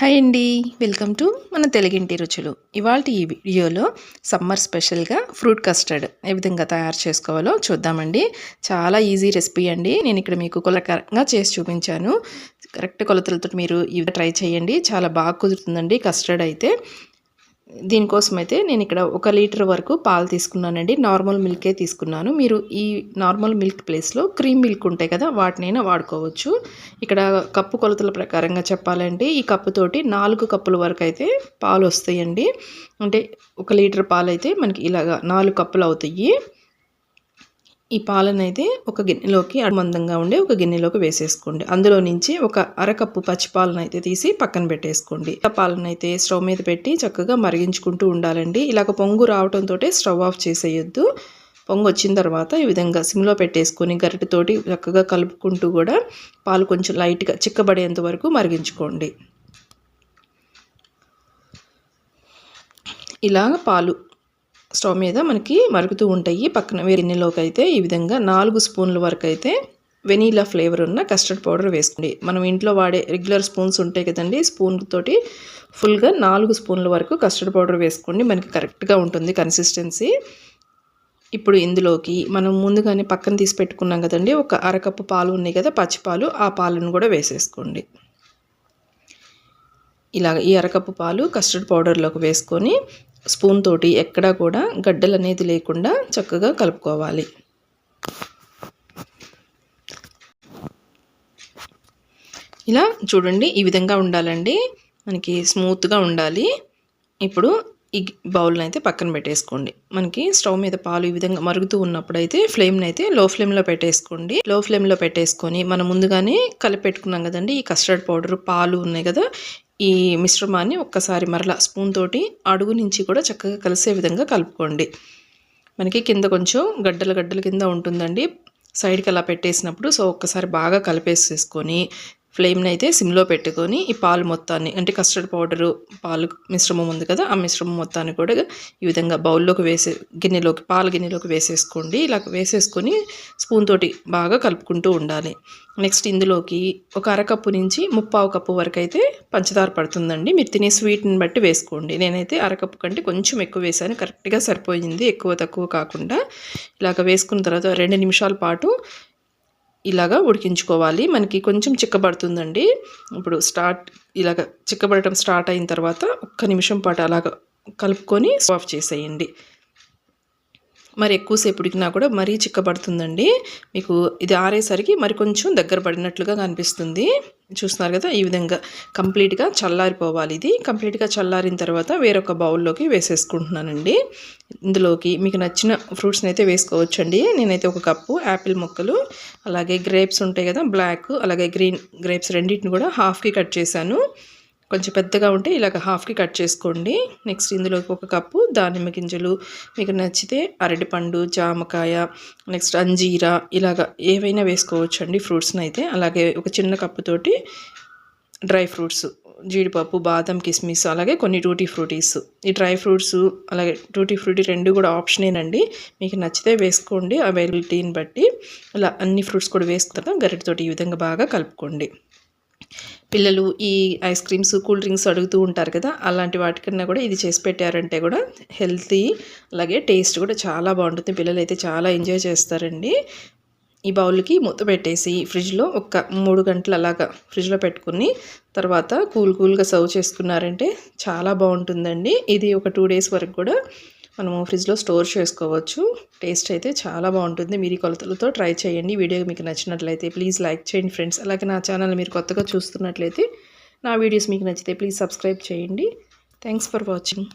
Hi అండి. Welcome to మన తెలుగింటి రుచులు. ఇవాళ ఈ వీడియోలో సమ్మర్ స్పెషల్గా ఫ్రూట్ కస్టర్డ్ ఏ విధంగా తయారు చేసుకోవాలో చూద్దామండి. చాలా ఈజీ రెసిపీ అండి. నేను ఇక్కడ మీకు కులకరంగా చేసి చూపించాను. కరెక్ట్ కొలతలతో మీరు ఇవి ట్రై చేయండి. చాలా బాగా కుదురుతుందండి కస్టర్డ్ అయితే. దీనికోసం అయితే నేను ఇక్కడ ఒక లీటర్ వరకు పాలు తీసుకున్నానండి. నార్మల్ మిల్కే తీసుకున్నాను. మీరు ఈ నార్మల్ మిల్క్ ప్లేస్లో క్రీమ్ మిల్క్ ఉంటాయి కదా వాటినైనా వాడుకోవచ్చు. ఇక్కడ కప్పు కొలతల ప్రకారంగా చెప్పాలంటే ఈ కప్పుతోటి నాలుగు కప్పుల వరకు అయితే పాలు వస్తాయండి. అంటే ఒక లీటర్ పాలు అయితే మనకి ఇలాగా నాలుగు కప్పులు అవుతాయి. ఈ పాలను అయితే ఒక గిన్నెలోకి మందంగా ఉండే ఒక గిన్నెలోకి వేసేసుకోండి. అందులో నుంచి ఒక అరకప్పు పచ్చిపాలను అయితే తీసి పక్కన పెట్టేసుకోండి. ఆ పాలను అయితే స్టవ్ మీద పెట్టి చక్కగా మరిగించుకుంటూ ఉండాలండి. ఇలాగ పొంగు రావడంతో స్టవ్ ఆఫ్ చేసేయొద్దు. పొంగు వచ్చిన తర్వాత ఈ విధంగా సిమ్లో పెట్టేసుకొని గరిటెతోటి చక్కగా కలుపుకుంటూ కూడా పాలు కొంచెం లైట్గా చిక్కబడేంత వరకు మరిగించుకోండి. ఇలాగ పాలు స్టవ్ మీద మనకి మరుగుతూ ఉంటాయి. పక్కన గిన్నెలోకి అయితే ఈ విధంగా నాలుగు స్పూన్ల వరకు అయితే వెనీలా ఫ్లేవర్ ఉన్న కస్టర్డ్ పౌడర్ వేసుకోండి. మనం ఇంట్లో వాడే రెగ్యులర్ స్పూన్స్ ఉంటాయి కదండి స్పూన్ తోటి ఫుల్గా నాలుగు స్పూన్ల వరకు కస్టర్డ్ పౌడర్ వేసుకోండి. మనకి కరెక్ట్గా ఉంటుంది కన్సిస్టెన్సీ. ఇప్పుడు ఇందులోకి మనం ముందుగానే పక్కన తీసి పెట్టుకున్నాం కదండి ఒక అరకప్పు పాలు ఉన్నాయి కదా పచ్చిపాలు ఆ పాలను కూడా వేసేసుకోండి. ఇలాగ ఈ అరకప్పు పాలు కస్టర్డ్ పౌడర్లోకి వేసుకొని స్పూన్ తోటి ఎక్కడా కూడా గడ్డలు అనేది లేకుండా చక్కగా కలుపుకోవాలి. ఇలా చూడండి ఈ విధంగా ఉండాలండి. మనకి స్మూత్గా ఉండాలి. ఇప్పుడు ఈ బౌల్ని అయితే పక్కన పెట్టేసుకోండి. మనకి స్టవ్ మీద పాలు ఈ విధంగా మరుగుతూ ఉన్నప్పుడు అయితే ఫ్లేమ్ని అయితే లో ఫ్లేమ్లో పెట్టేసుకోండి. లో ఫ్లేమ్లో పెట్టేసుకొని మనం ముందుగానే కలిపెట్టుకున్నాం కదండి ఈ కస్టర్డ్ పౌడర్ పాలు ఉన్నాయి కదా ఈ మిశ్రమాన్ని ఒక్కసారి మరలా స్పూన్ తోటి అడుగు నుంచి కూడా చక్కగా కలిసే విధంగా కలుపుకోండి. మనకి కింద కొంచెం గడ్డల గడ్డల కింద ఉంటుందండి. సైడ్కి అలా పెట్టేసినప్పుడు సో ఒక్కసారి బాగా కలిపేసేసుకొని ఫ్లేమ్ని అయితే సిమ్లో పెట్టుకొని ఈ పాలు మొత్తాన్ని అంటే కస్టర్డ్ పౌడరు పాలు మిశ్రమం ఉంది కదా ఆ మిశ్రమం మొత్తాన్ని కూడా ఈ విధంగా బౌల్లోకి వేసే గిన్నెలోకి పాల గిన్నెలోకి వేసేసుకోండి. ఇలా వేసేసుకొని స్పూన్ తోటి బాగా కలుపుకుంటూ ఉండాలి. నెక్స్ట్ ఇందులోకి ఒక అరకప్పు నుంచి ముప్పావు కప్పు వరకు అయితే పంచదార పడుతుందండి. మీరు తినే స్వీట్ని బట్టి వేసుకోండి. నేనైతే అరకప్పు కంటే కొంచెం ఎక్కువ వేసాను. కరెక్ట్గా సరిపోయింది ఎక్కువ తక్కువ కాకుండా. ఇలాగ వేసుకున్న తర్వాత రెండు నిమిషాల పాటు ఇలాగా ఉడికించుకోవాలి. మనకి కొంచెం చిక్కబడుతుందండి. ఇప్పుడు స్టార్ట్ ఇలాగ చిక్కబడటం స్టార్ట్ అయిన తర్వాత ఒక్క నిమిషం పాటు అలాగ కలుపుకొని ఆఫ్ చేసేయండి. మరి ఎక్కువసేపు ఉడికినా కూడా మరీ చిక్కబడుతుందండి. మీకు ఇది ఆరేసరికి మరి కొంచెం దగ్గర పడినట్లుగా కనిపిస్తుంది. చూస్తున్నారు కదా ఈ విధంగా కంప్లీట్గా చల్లారిపోవాలి ఇది. కంప్లీట్గా చల్లారిన తర్వాత వేరొక బౌల్లోకి వేసేసుకుంటున్నానండి. ఇందులోకి మీకు నచ్చిన ఫ్రూట్స్ని అయితే వేసుకోవచ్చండి. నేనైతే ఒక కప్పు యాపిల్ ముక్కలు అలాగే గ్రేప్స్ ఉంటాయి కదా బ్లాక్ అలాగే గ్రీన్ గ్రేప్స్ రెండింటిని కూడా హాఫ్కి కట్ చేశాను. కొంచెం పెద్దగా ఉంటే ఇలాగ హాఫ్కి కట్ చేసుకోండి. నెక్స్ట్ ఇందులోకి ఒక కప్పు దానిమ్మ గింజలు. మీకు నచ్చితే అరటిపండు జామకాయ నెక్స్ట్ అంజీరా ఇలాగ ఏవైనా వేసుకోవచ్చు అండి ఫ్రూట్స్ని అయితే. అలాగే ఒక చిన్న కప్పుతోటి డ్రై ఫ్రూట్స్ జీడిపప్పు బాదం కిస్మిస్ అలాగే కొన్ని టూటీ ఫ్రూటీస్. ఈ డ్రై ఫ్రూట్స్ అలాగే టూటీ ఫ్రూటీ రెండు కూడా ఆప్షనేనండి. మీకు నచ్చితే వేసుకోండి. అవైలబిలిటీని బట్టి ఇలా అన్ని ఫ్రూట్స్ కూడా వేసుకున్న గరిటతోటి ఈ విధంగా బాగా కలుపుకోండి. పిల్లలు ఈ ఐస్ క్రీమ్స్ కూల్ డ్రింక్స్ అడుగుతూ ఉంటారు కదా అలాంటి వాటికన్నా కూడా ఇది చేసి పెట్టారంటే కూడా హెల్తీ అలాగే టేస్ట్ కూడా చాలా బాగుంటుంది. పిల్లలు అయితే చాలా ఎంజాయ్ చేస్తారండి. ఈ బౌల్కి మూత పెట్టేసి ఫ్రిడ్జ్లో ఒక మూడు గంటలు అలాగా ఫ్రిడ్జ్లో పెట్టుకుని తర్వాత కూల్ కూల్గా సర్వ్ చేసుకున్నారంటే చాలా బాగుంటుందండి. ఇది ఒక టూ డేస్ వరకు కూడా మనము ఫ్రిడ్జ్లో స్టోర్ చేసుకోవచ్చు. టేస్ట్ అయితే చాలా బాగుంటుంది. మీరు ఈ కొలతలతో ట్రై చేయండి. వీడియో మీకు నచ్చినట్లయితే ప్లీజ్ లైక్ చేయండి ఫ్రెండ్స్. అలాగే నా ఛానల్ మీరు కొత్తగా చూస్తున్నట్లయితే నా వీడియోస్ మీకు నచ్చితే ప్లీజ్ సబ్స్క్రైబ్ చేయండి. Thanks for watching.